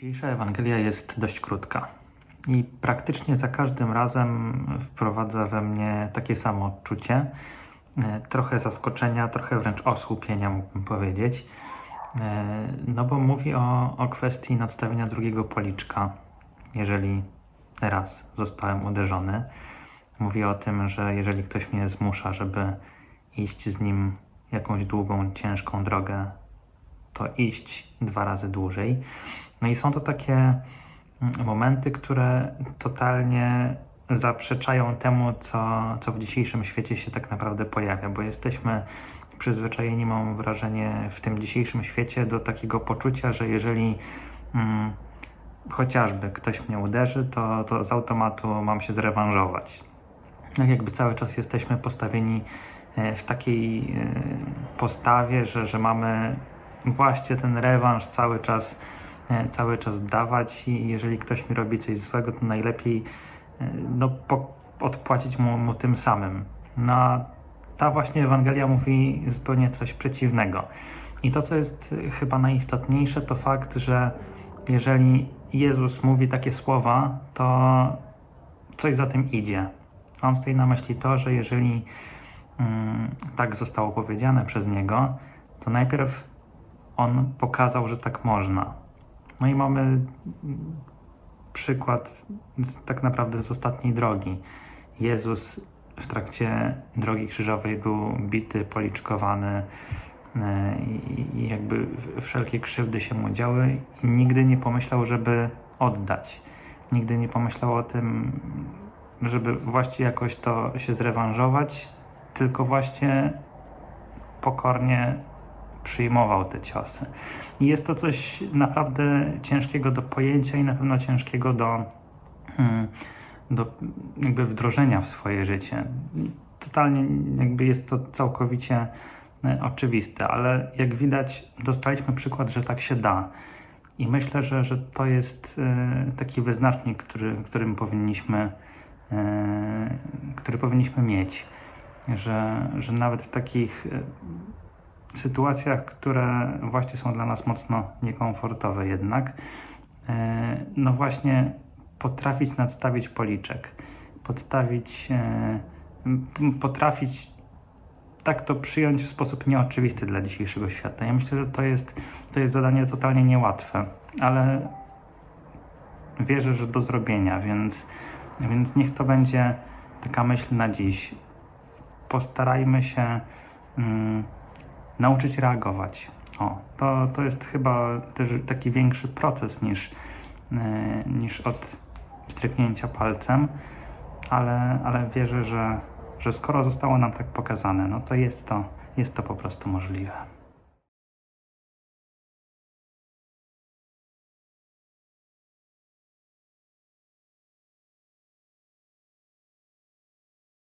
Dzisiejsza Ewangelia jest dość krótka i praktycznie za każdym razem wprowadza we mnie takie samo odczucie, e, trochę zaskoczenia, trochę wręcz osłupienia, mógłbym powiedzieć. E, No bo mówi o, o kwestii nadstawienia drugiego policzka, jeżeli raz zostałem uderzony. Mówi o tym, że jeżeli ktoś mnie zmusza, żeby iść z nim jakąś długą, ciężką drogę, to iść dwa razy dłużej. No i są to takie mm, momenty, które totalnie zaprzeczają temu, co, co w dzisiejszym świecie się tak naprawdę pojawia, bo jesteśmy przyzwyczajeni, mam wrażenie, w tym dzisiejszym świecie do takiego poczucia, że jeżeli mm, chociażby ktoś mnie uderzy, to, to z automatu mam się zrewanżować. Tak jakby cały czas jesteśmy postawieni e, w takiej e, postawie, że, że mamy właśnie ten rewanż cały czas, e, cały czas dawać i jeżeli ktoś mi robi coś złego, to najlepiej e, no, po, odpłacić mu, mu tym samym. No, a ta właśnie Ewangelia mówi zupełnie coś przeciwnego. I to, co jest e, chyba najistotniejsze, to fakt, że jeżeli Jezus mówi takie słowa, to coś za tym idzie. Mam tutaj na myśli to, że jeżeli mm, tak zostało powiedziane przez Niego, to najpierw On pokazał, że tak można. No i mamy przykład z, tak naprawdę z ostatniej drogi. Jezus w trakcie drogi krzyżowej był bity, policzkowany e, i jakby wszelkie krzywdy się mu działy i nigdy nie pomyślał, żeby oddać. Nigdy nie pomyślał o tym, żeby właśnie jakoś to się zrewanżować, tylko właśnie pokornie przyjmował te ciosy. I jest to coś naprawdę ciężkiego do pojęcia i na pewno ciężkiego do, mm, do jakby wdrożenia w swoje życie. Totalnie jakby jest to całkowicie e, oczywiste, ale jak widać dostaliśmy przykład, że tak się da. I myślę, że, że to jest e, taki wyznacznik, który, którym powinniśmy, e, który powinniśmy mieć. Że, że nawet w takich sytuacjach, które właśnie są dla nas mocno niekomfortowe jednak, e, no właśnie potrafić nadstawić policzek, podstawić, e, potrafić tak to przyjąć w sposób nieoczywisty dla dzisiejszego świata. Ja myślę, że to jest, to jest zadanie totalnie niełatwe, ale wierzę, że do zrobienia, więc, więc niech to będzie taka myśl na dziś. Postarajmy się mm, nauczyć reagować. O, to, to jest chyba też taki większy proces niż, e, niż od stryknięcia palcem, ale, ale wierzę, że, że skoro zostało nam tak pokazane, no to jest to, jest to po prostu możliwe.